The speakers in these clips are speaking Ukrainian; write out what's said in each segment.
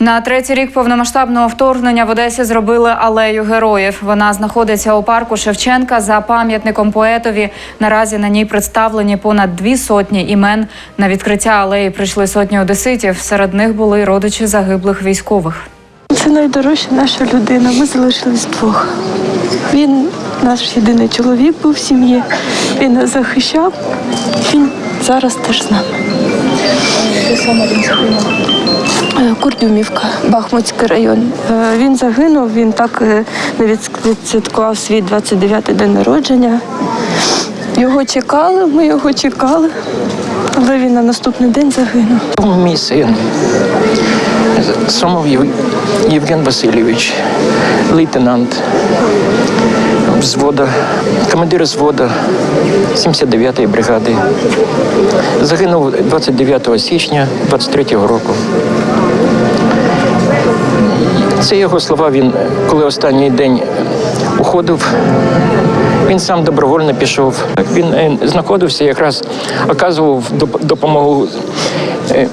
На третій рік повномасштабного вторгнення в Одесі зробили алею героїв. Вона знаходиться у парку Шевченка за пам'ятником поетові. Наразі на ній представлені понад дві сотні імен. На відкриття алеї прийшли сотні одеситів. Серед них були родичі загиблих військових. Це найдорожча наша людина. Ми залишились вдвох. Він наш єдиний чоловік був в сім'ї. Він нас захищав. Він зараз теж з нами. Е, Бахмутський район. Е, Він загинув, він так е, не відсвяткував свій 29-й день народження. Його чекали, ми його чекали, але він на наступний день загинув. Мій син Сомов Євген Васильович, лейтенант взвода, командир взвода 79-ї бригади. Загинув 29 січня 23-го року. Це його слова. Він, коли останній день уходив, він сам добровольно пішов. Він е, знаходився, якраз оказував доп- допомогу. е,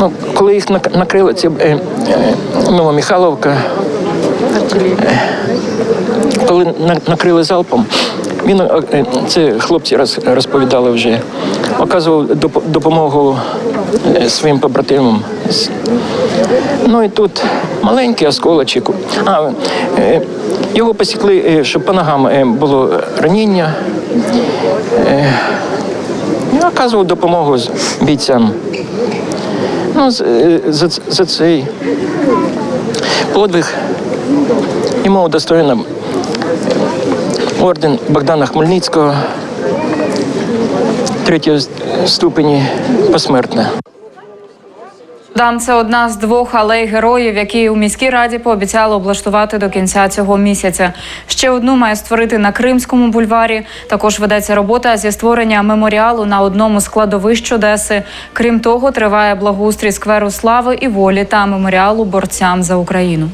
Ну, коли їх накрила ці е, е, Новомихайловка, е, коли накрили залпом, він е, е, це хлопці розповідали вже, оказував допомогу е, своїм побратимам. Ну і тут маленький осколочок. А, е, його посікли, щоб по ногам було раніння. І оказував допомогу бійцям. Ну, за, за цей подвиг йому удостоєно орден Богдана Хмельницького третього ступені посмертне. Дам це одна з двох алей героїв, які у міській раді пообіцяли облаштувати до кінця цього місяця. Ще одну має створити на Кримському бульварі. Також ведеться робота зі створення меморіалу на одному з кладовищ Одеси. Крім того, триває благоустрій скверу слави і волі та меморіалу борцям за Україну.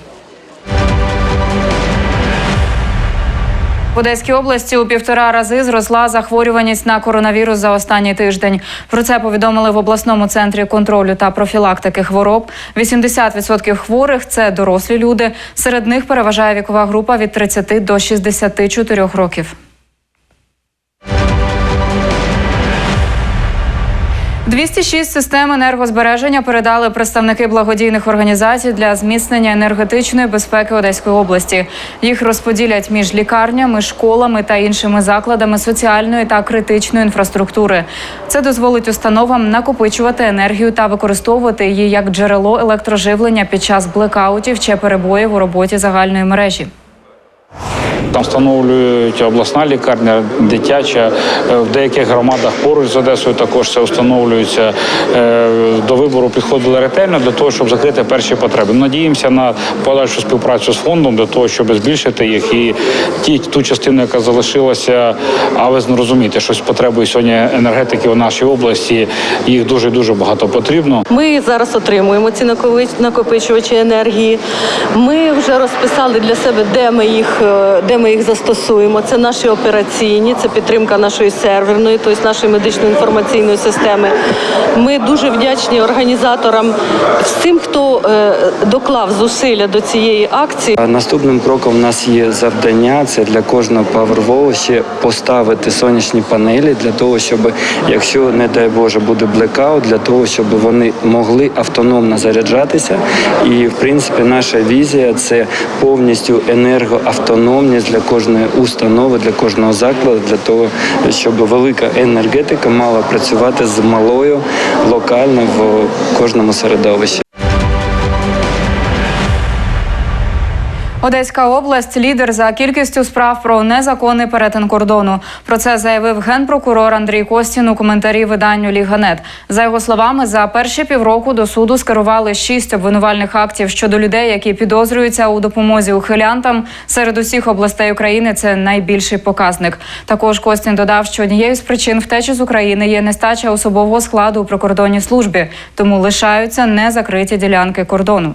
В Одеській області у півтора рази зросла захворюваність на коронавірус за останній тиждень. Про це повідомили в обласному центрі контролю та профілактики хвороб. 80% хворих це дорослі люди. Серед них переважає вікова група від 30 до 64 років. 206 систем енергозбереження передали представники благодійних організацій для зміцнення енергетичної безпеки Одеської області. Їх розподілять між лікарнями, школами та іншими закладами соціальної та критичної інфраструктури. Це дозволить установам накопичувати енергію та використовувати її як джерело електроживлення під час блекаутів чи перебоїв у роботі загальної мережі. Там встановлюють обласна лікарня, дитяча. Е, В деяких громадах поруч з Одесою також це встановлюється. Е, До вибору підходили ретельно для того, щоб закрити перші потреби. Надіємося на подальшу співпрацю з фондом для того, щоб збільшити їх і ті ту частину, яка залишилася. А ви розумієте, що з потребою сьогодні енергетики в нашій області їх дуже дуже багато потрібно. Ми зараз отримуємо ці накопичувачі енергії. Ми вже розписали для себе, де ми їх, е, де ми їх застосуємо. Це наші операційні, це підтримка нашої серверної, тобто нашої медичної інформаційної системи. Ми дуже вдячні організаторам, всім, хто е, доклав зусилля до цієї акції. Наступним кроком у нас є завдання. Це для кожного Powerwall поставити сонячні панелі для того, щоб якщо не дай Боже буде блекаут, для того, щоб вони могли автономно заряджатися. І в принципі наша візія це повністю енергоавтономність для кожної установи, для кожного закладу, для того, щоб велика енергетика мала працювати з малою локально в кожному середовищі. Одеська область лідер за кількістю справ про незаконний перетин кордону. Про це заявив генпрокурор Андрій Костін у коментарі виданню Ліганет. За його словами, за перші півроку до суду скерували шість обвинувальних актів щодо людей, які підозрюються у допомозі ухилянтам. Серед усіх областей України це найбільший показник. Також Костін додав, що однією з причин втечі з України є нестача особового складу у прикордонній службі, тому лишаються незакриті ділянки кордону.